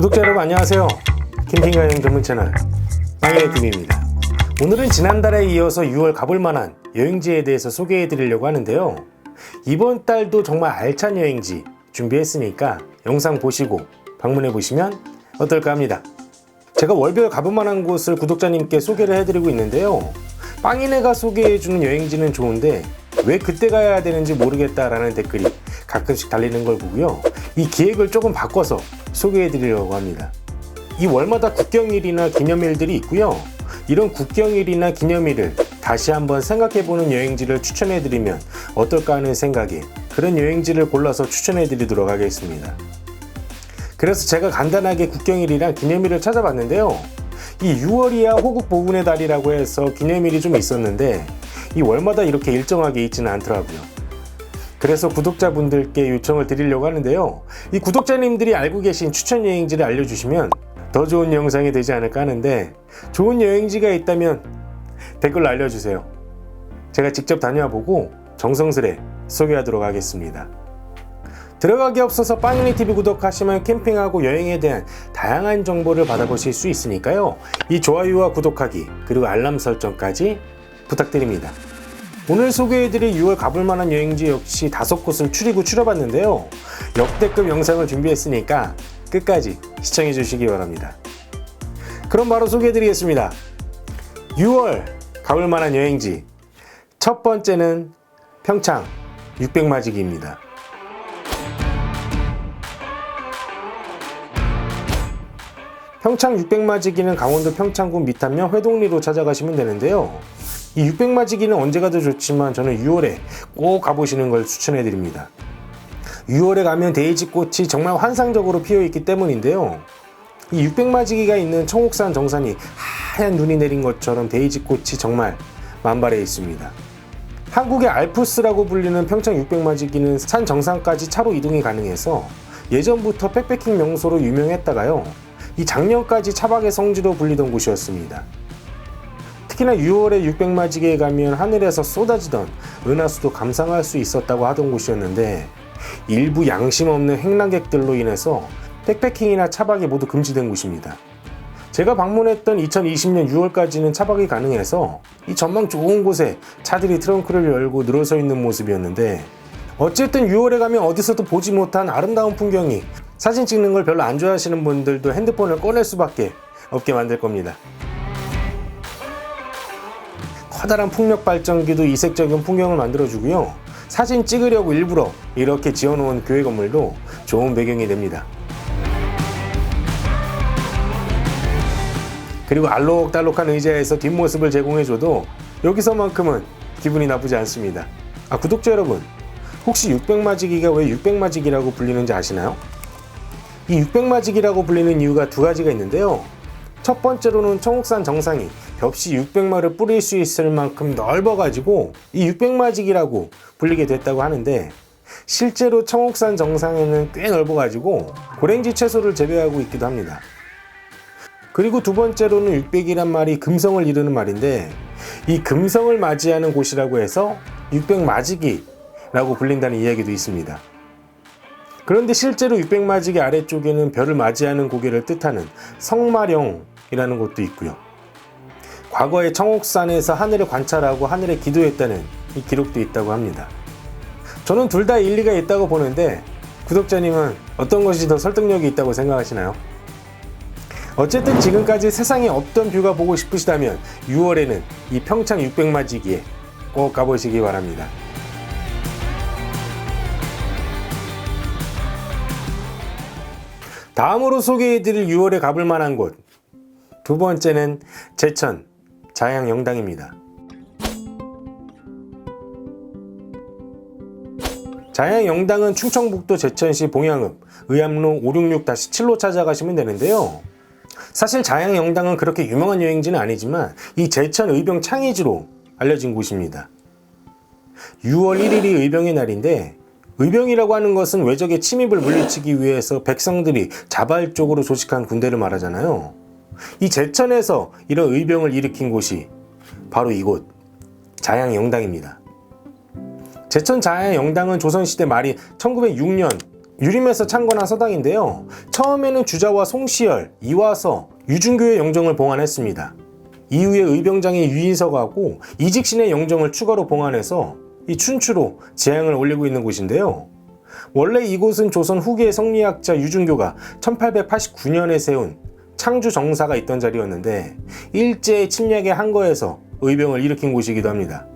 구독자 여러분 안녕하세요. 캠핑과 여행 전문 채널 빵의 김입니다. 오늘은 지난달에 이어서 6월 가볼 만한 여행지에 대해서 소개해 드리려고 하는데요. 이번 달도 정말 알찬 여행지 준비했으니까 영상 보시고 방문해 보시면 어떨까 합니다. 제가 월별 가볼 만한 곳을 구독자님께 소개를 해드리고 있는데요. 빵이네가 소개해주는 여행지는 좋은데 왜 그때 가야 되는지 모르겠다라는 댓글이 가끔씩 달리는 걸 보고요. 이 기획을 조금 바꿔서 소개해 드리려고 합니다. 이 월마다 국경일이나 기념일들이 있고요. 이런 국경일이나 기념일을 다시 한번 생각해 보는 여행지를 추천해 드리면 어떨까 하는 생각에 그런 여행지를 골라서 추천해 드리도록 하겠습니다. 그래서 제가 간단하게 국경일이랑 기념일을 찾아봤는데요. 이 6월이야 호국 보훈의 달이라고 해서 기념일이 좀 있었는데 이 월마다 이렇게 일정하게 있지는 않더라고요. 그래서 구독자분들께 요청을 드리려고 하는데요. 이 구독자님들이 알고 계신 추천 여행지를 알려주시면 더 좋은 영상이 되지 않을까 하는데 좋은 여행지가 있다면 댓글로 알려주세요. 제가 직접 다녀와 보고 정성스레 소개하도록 하겠습니다. 들어가기 앞서서 빵이니 TV 구독하시면 캠핑하고 여행에 대한 다양한 정보를 받아보실 수 있으니까요. 이 좋아요와 구독하기 그리고 알람 설정까지 부탁드립니다. 오늘 소개해드릴 6월 가볼 만한 여행지 역시 다섯 곳을 추리고 추려봤는데요. 역대급 영상을 준비했으니까 끝까지 시청해 주시기 바랍니다. 그럼 바로 소개해드리겠습니다. 6월 가볼 만한 여행지 첫 번째는 평창 600마지기입니다. 평창 600마지기는 강원도 평창군 미탄면 회동리로 찾아가시면 되는데요. 이 600마지기는 언제 가도 좋지만 저는 6월에 꼭 가보시는 걸 추천해 드립니다. 6월에 가면 데이지 꽃이 정말 환상적으로 피어 있기 때문인데요. 이 600마지기가 있는 청옥산 정산이 하얀 눈이 내린 것처럼 데이지 꽃이 정말 만발해 있습니다. 한국의 알프스라고 불리는 평창 600마지기는 산 정상까지 차로 이동이 가능해서 예전부터 백패킹 명소로 유명했다가요. 이 작년까지 차박의 성지로 불리던 곳이었습니다. 특히나 6월에 600마지기에 가면 하늘에서 쏟아지던 은하수도 감상할 수 있었다고 하던 곳이었는데 일부 양심 없는 행랑객들로 인해서 백패킹이나 차박이 모두 금지된 곳입니다. 제가 방문했던 2020년 6월까지는 차박이 가능해서 이 전망 좋은 곳에 차들이 트렁크를 열고 늘어서 있는 모습이었는데 어쨌든 6월에 가면 어디서도 보지 못한 아름다운 풍경이 사진 찍는 걸 별로 안 좋아하시는 분들도 핸드폰을 꺼낼 수밖에 없게 만들 겁니다. 커다란 풍력 발전기도 이색적인 풍경을 만들어주고요. 사진 찍으려고 일부러 이렇게 지어놓은 교회 건물도 좋은 배경이 됩니다. 그리고 알록달록한 의자에서 뒷모습을 제공해줘도 여기서만큼은 기분이 나쁘지 않습니다. 아, 구독자 여러분, 혹시 600마지기가 왜 600마지기라고 불리는지 아시나요? 이 600마지기라고 불리는 이유가 두 가지가 있는데요. 첫 번째로는 청옥산 정상이 벽시 600마를 뿌릴 수 있을 만큼 넓어가지고 이 600마지기라고 불리게 됐다고 하는데 실제로 청옥산 정상에는 꽤 넓어가지고 고랭지 채소를 재배하고 있기도 합니다. 그리고 두 번째로는 600이란 말이 금성을 이루는 말인데 이 금성을 맞이하는 곳이라고 해서 600마지기라고 불린다는 이야기도 있습니다. 그런데 실제로 600마지기 아래쪽에는 별을 맞이하는 고개를 뜻하는 성마령이라는 곳도 있고요. 과거에 청옥산에서 하늘을 관찰하고 하늘에 기도했다는 이 기록도 있다고 합니다. 저는 둘 다 일리가 있다고 보는데 구독자님은 어떤 것이 더 설득력이 있다고 생각하시나요? 어쨌든 지금까지 세상에 없던 뷰가 보고 싶으시다면 6월에는 이 평창 600마지기에 꼭 가보시기 바랍니다. 다음으로 소개해드릴 6월에 가볼 만한 곳. 두 번째는 제천 자양영당입니다. 자양영당은 충청북도 제천시 봉양읍 의암로 566-7로 찾아가시면 되는데요. 사실 자양영당은 그렇게 유명한 여행지는 아니지만 이 제천 의병 창의지로 알려진 곳입니다. 6월 1일이 의병의 날인데 의병이라고 하는 것은 외적의 침입을 물리치기 위해서 백성들이 자발적으로 조직한 군대를 말하잖아요. 이 제천에서 이런 의병을 일으킨 곳이 바로 이곳 자양영당입니다. 제천 자양영당은 조선시대 말인 1906년 유림에서 창건한 서당인데요. 처음에는 주자와 송시열, 이화서, 유준교의 영정을 봉안했습니다. 이후에 의병장의 유인석하고 이직신의 영정을 추가로 봉안해서 이 춘추로 재앙을 올리고 있는 곳인데요. 원래 이곳은 조선 후기의 성리학자 유준교가 1889년에 세운 창주 정사가 있던 자리였는데 일제의 침략에 항거해서 의병을 일으킨 곳이기도 합니다.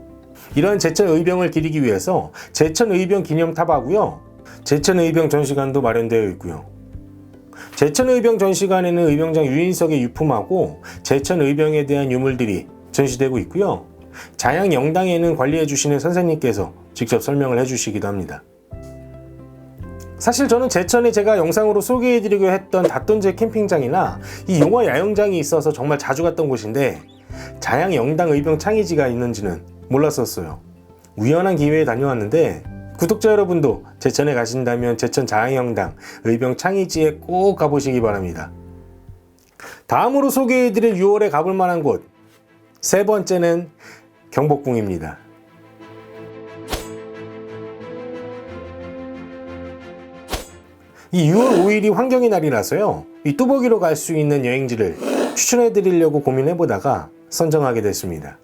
이러한 제천 의병을 기리기 위해서 제천 의병 기념탑하고요. 제천 의병 전시관도 마련되어 있고요. 제천 의병 전시관에는 의병장 유인석의 유품하고 제천 의병에 대한 유물들이 전시되고 있고요. 자양 영당에는 관리해 주시는 선생님께서 직접 설명을 해 주시기도 합니다. 사실 저는 제천에 제가 영상으로 소개해드리고 했던 닷돈제 캠핑장이나 이 용화 야영장이 있어서 정말 자주 갔던 곳인데 자양 영당 의병 창의지가 있는지는 몰랐었어요. 우연한 기회에 다녀왔는데 구독자 여러분도 제천에 가신다면 제천 자양 영당 의병 창의지에 꼭 가보시기 바랍니다. 다음으로 소개해드릴 6월에 가볼 만한 곳 세 번째는 경복궁입니다. 이 6월 5일이 환경의 날이라서요. 이 뚜벅이로 갈 수 있는 여행지를 추천해 드리려고 고민해 보다가 선정하게 됐습니다.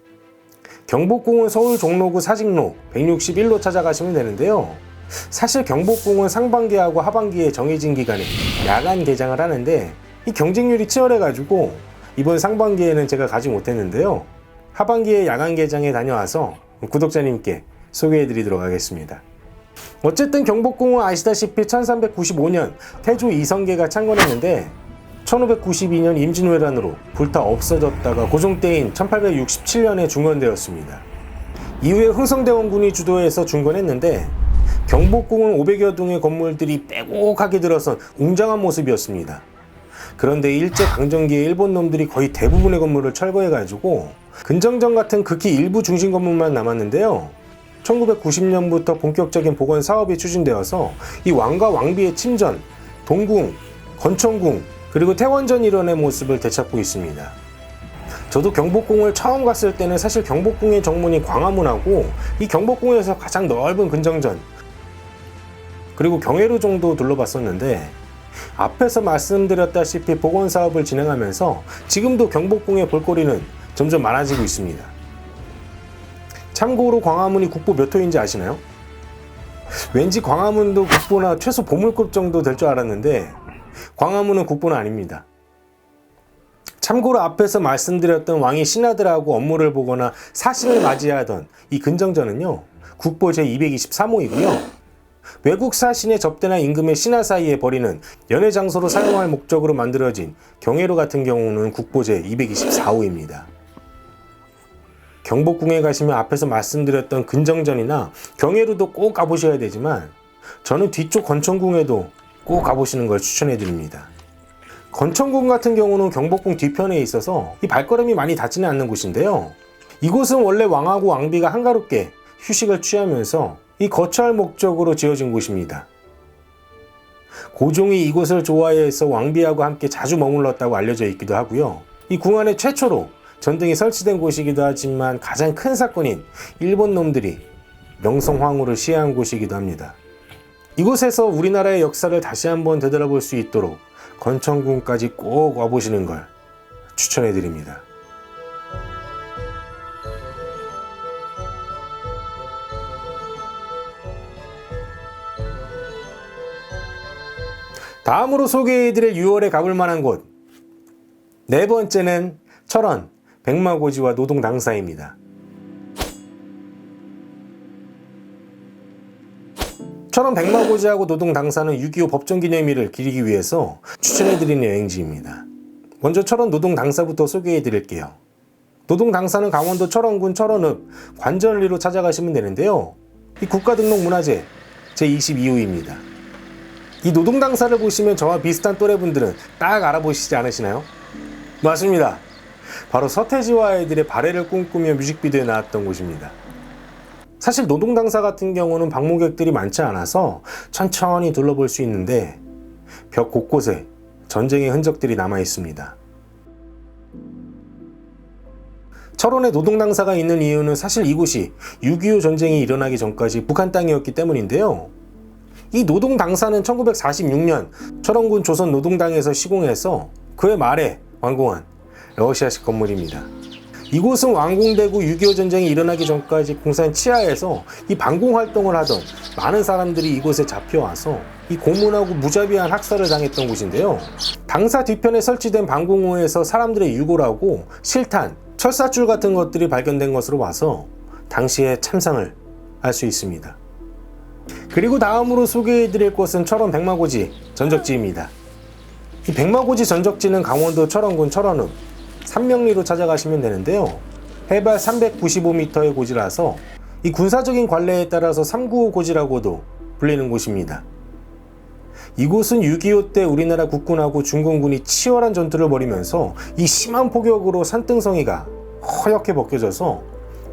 경복궁은 서울 종로구 사직로 161로 찾아가시면 되는데요. 사실 경복궁은 상반기하고 하반기에 정해진 기간에 야간 개장을 하는데 이 경쟁률이 치열해가지고 이번 상반기에는 제가 가지 못했는데요. 하반기에 야간 개장에 다녀와서 구독자님께 소개해 드리도록 하겠습니다. 어쨌든 경복궁은 아시다시피 1395년 태조 이성계가 창건했는데 1592년 임진왜란으로 불타 없어졌다가 고종 때인 1867년에 중건되었습니다. 이후에 흥성대원군이 주도해서 중건했는데 경복궁은 500여 동의 건물들이 빼곡하게 들어선 웅장한 모습이었습니다. 그런데 일제 강점기에 일본 놈들이 거의 대부분의 건물을 철거해가지고 근정전 같은 극히 일부 중심 건물만 남았는데요. 1990년부터 본격적인 복원 사업이 추진되어서 이 왕과 왕비의 침전, 동궁, 건천궁, 그리고 태원전 일원의 모습을 되찾고 있습니다. 저도 경복궁을 처음 갔을 때는 사실 경복궁의 정문이 광화문하고 이 경복궁에서 가장 넓은 근정전 그리고 경회로 정도 둘러봤었는데 앞에서 말씀드렸다시피 복원 사업을 진행하면서 지금도 경복궁의 볼거리는 점점 많아지고 있습니다. 참고로 광화문이 국보 몇 호인지 아시나요? 왠지 광화문도 국보나 최소 보물급 정도 될 줄 알았는데 광화문은 국보는 아닙니다. 참고로 앞에서 말씀드렸던 왕이 신하들하고 업무를 보거나 사신을 맞이하던 이 근정전은요 국보 제223호이고요. 외국 사신의 접대나 임금의 신하 사이에 벌이는 연회 장소로 사용할 목적으로 만들어진 경회로 같은 경우는 국보 제224호입니다. 경복궁에 가시면 앞에서 말씀드렸던 근정전이나 경회로도 꼭 가보셔야 되지만 저는 뒤쪽 건천궁에도 꼭 가보시는 걸 추천해 드립니다. 건천궁 같은 경우는 경복궁 뒤편에 있어서 이 발걸음이 많이 닿지는 않는 곳인데요. 이곳은 원래 왕하고 왕비가 한가롭게 휴식을 취하면서 이 거처할 목적으로 지어진 곳입니다. 고종이 이곳을 좋아해서 왕비하고 함께 자주 머물렀다고 알려져 있기도 하고요. 이 궁 안에 최초로 전등이 설치된 곳이기도 하지만 가장 큰 사건인 일본 놈들이 명성황후를 시해한 곳이기도 합니다. 이곳에서 우리나라의 역사를 다시 한번 되돌아볼 수 있도록 건천궁까지 꼭 와보시는 걸 추천해 드립니다. 다음으로 소개해드릴 6월에 가볼 만한 곳. 네 번째는 철원, 백마고지와 노동 당사입니다. 철원 백마고지하고 노동 당사는 6.25 법정기념일을 기리기 위해서 추천해드리는 여행지입니다. 먼저 철원 노동 당사부터 소개해드릴게요. 노동 당사는 강원도 철원군 철원읍 관전리로 찾아가시면 되는데요. 이 국가등록문화재 제22호입니다. 이 노동 당사를 보시면 저와 비슷한 또래분들은 딱 알아보시지 않으시나요? 맞습니다. 바로 서태지와 아이들의 발해를 꿈꾸며 뮤직비디오에 나왔던 곳입니다. 사실 노동 당사 같은 경우는 방문객들이 많지 않아서 천천히 둘러볼 수 있는데 벽 곳곳에 전쟁의 흔적들이 남아 있습니다. 철원에 노동 당사가 있는 이유는 사실 이곳이 6.25 전쟁이 일어나기 전까지 북한 땅이었기 때문인데요. 이 노동 당사는 1946년 철원군 조선노동당에서 시공해서 그해 말에 완공한 러시아식 건물입니다. 이곳은 완공되고 6.25 전쟁이 일어나기 전까지 공사한 치하에서 이 반공 활동을 하던 많은 사람들이 이곳에 잡혀와서 이 고문하고 무자비한 학살을 당했던 곳인데요. 당사 뒤편에 설치된 반공호에서 사람들의 유골하고 실탄, 철사줄 같은 것들이 발견된 것으로 봐서 당시의 참상을 알 수 있습니다. 그리고 다음으로 소개해드릴 곳은 철원 백마고지 전적지입니다. 이 백마고지 전적지는 강원도 철원군 철원읍 삼명리로 찾아가시면 되는데요. 해발 395m의 고지라서 이 군사적인 관례에 따라서 395 고지라고도 불리는 곳입니다. 이곳은 6.25 때 우리나라 국군하고 중공군이 치열한 전투를 벌이면서 이 심한 폭격으로 산등성이가 허옇게 벗겨져서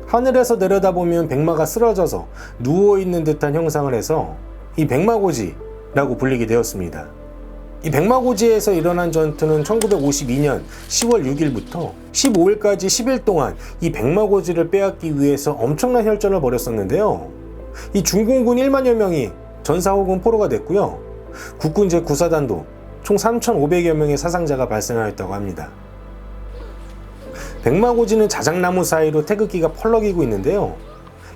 하늘에서 내려다보면 백마가 쓰러져서 누워있는 듯한 형상을 해서 이 백마고지라고 불리게 되었습니다. 이 백마고지에서 일어난 전투는 1952년 10월 6일부터 15일까지 10일 동안 이 백마고지를 빼앗기 위해서 엄청난 혈전을 벌였었는데요. 이 중공군 1만여 명이 전사 혹은 포로가 됐고요. 국군 제9사단도 총 3,500여 명의 사상자가 발생하였다고 합니다. 백마고지는 자작나무 사이로 태극기가 펄럭이고 있는데요.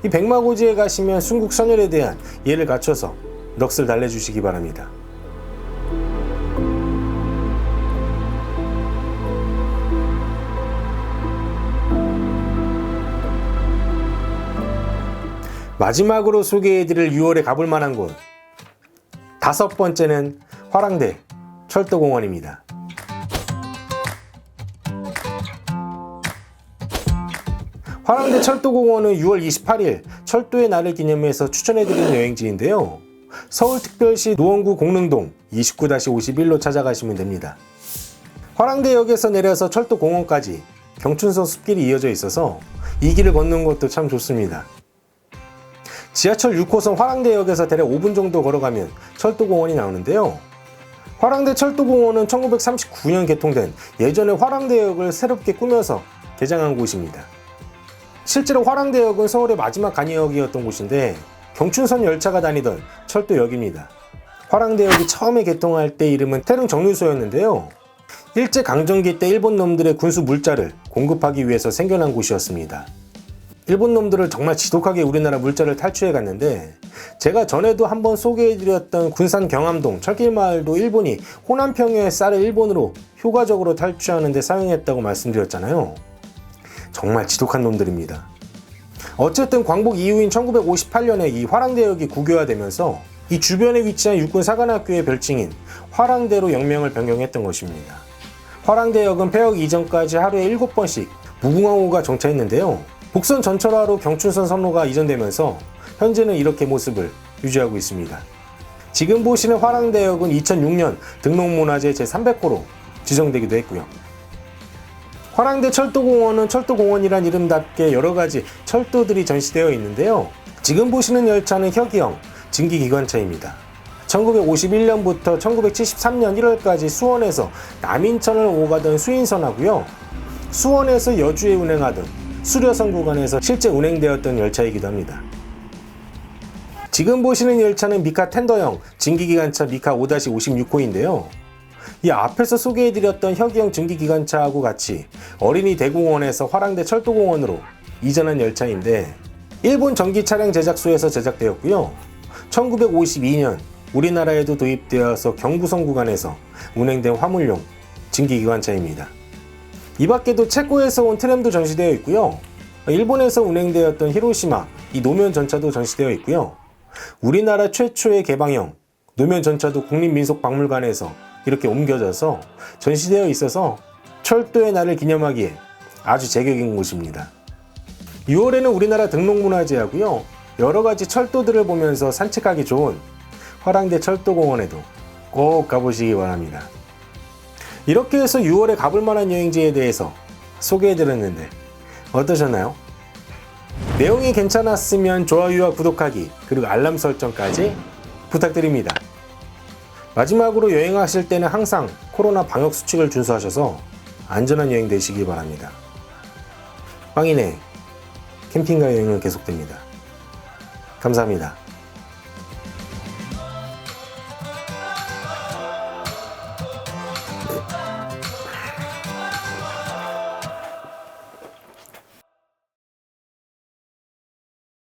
이 백마고지에 가시면 순국 선열에 대한 예를 갖춰서 넋을 달래주시기 바랍니다. 마지막으로 소개해드릴 6월에 가볼 만한 곳 다섯 번째는 화랑대 철도공원입니다. 화랑대 철도공원은 6월 28일 철도의 날을 기념해서 추천해드리는 여행지인데요. 서울특별시 노원구 공릉동 29-51로 찾아가시면 됩니다. 화랑대역에서 내려서 철도공원까지 경춘선 숲길이 이어져 있어서 이 길을 걷는 것도 참 좋습니다. 지하철 6호선 화랑대역에서 대략 5분 정도 걸어가면 철도공원이 나오는데요. 화랑대 철도공원은 1939년 개통된 예전의 화랑대역을 새롭게 꾸며서 개장한 곳입니다. 실제로 화랑대역은 서울의 마지막 간이역이었던 곳인데 경춘선 열차가 다니던 철도역입니다. 화랑대역이 처음에 개통할 때 이름은 태릉 정류소였는데요. 일제 강점기 때 일본 놈들의 군수 물자를 공급하기 위해서 생겨난 곳이었습니다. 일본 놈들을 정말 지독하게 우리나라 물자를 탈취해 갔는데 제가 전에도 한번 소개해드렸던 군산 경암동 철길마을도 일본이 호남평야의 쌀을 일본으로 효과적으로 탈취하는 데 사용했다고 말씀드렸잖아요. 정말 지독한 놈들입니다. 어쨌든 광복 이후인 1958년에 이 화랑대역이 국유화되면서 이 주변에 위치한 육군 사관학교의 별칭인 화랑대로 영명을 변경했던 것입니다. 화랑대역은 폐역 이전까지 하루에 7번씩 무궁화호가 정차했는데요. 복선 전철화로 경춘선 선로가 이전되면서 현재는 이렇게 모습을 유지하고 있습니다. 지금 보시는 화랑대역은 2006년 등록문화재 제300호로 지정되기도 했고요. 화랑대 철도공원은 철도공원이란 이름답게 여러 가지 철도들이 전시되어 있는데요. 지금 보시는 열차는 혁이형 증기기관차입니다. 1951년부터 1973년 1월까지 수원에서 남인천을 오가던 수인선하고요. 수원에서 여주에 운행하던 수려선 구간에서 실제 운행되었던 열차이기도 합니다. 지금 보시는 열차는 미카 텐더형 증기기관차 미카 5-56호인데요. 이 앞에서 소개해드렸던 혁이형 증기기관차하고 같이 어린이 대공원에서 화랑대 철도공원으로 이전한 열차인데 일본 전기 차량 제작소에서 제작되었고요. 1952년 우리나라에도 도입되어서 경부선 구간에서 운행된 화물용 증기기관차입니다. 이 밖에도 체코에서 온 트램도 전시되어 있고요. 일본에서 운행되었던 히로시마 이 노면 전차도 전시되어 있고요. 우리나라 최초의 개방형 노면 전차도 국립민속박물관에서 이렇게 옮겨져서 전시되어 있어서 철도의 날을 기념하기에 아주 제격인 곳입니다. 6월에는 우리나라 등록문화재하고요. 여러 가지 철도들을 보면서 산책하기 좋은 화랑대 철도공원에도 꼭 가보시기 바랍니다. 이렇게 해서 6월에 가볼 만한 여행지에 대해서 소개해드렸는데 어떠셨나요? 내용이 괜찮았으면 좋아요와 구독하기 그리고 알람 설정까지 부탁드립니다. 마지막으로 여행하실 때는 항상 코로나 방역 수칙을 준수하셔서 안전한 여행 되시기 바랍니다. 빵이네 캠핑과 여행은 계속됩니다. 감사합니다.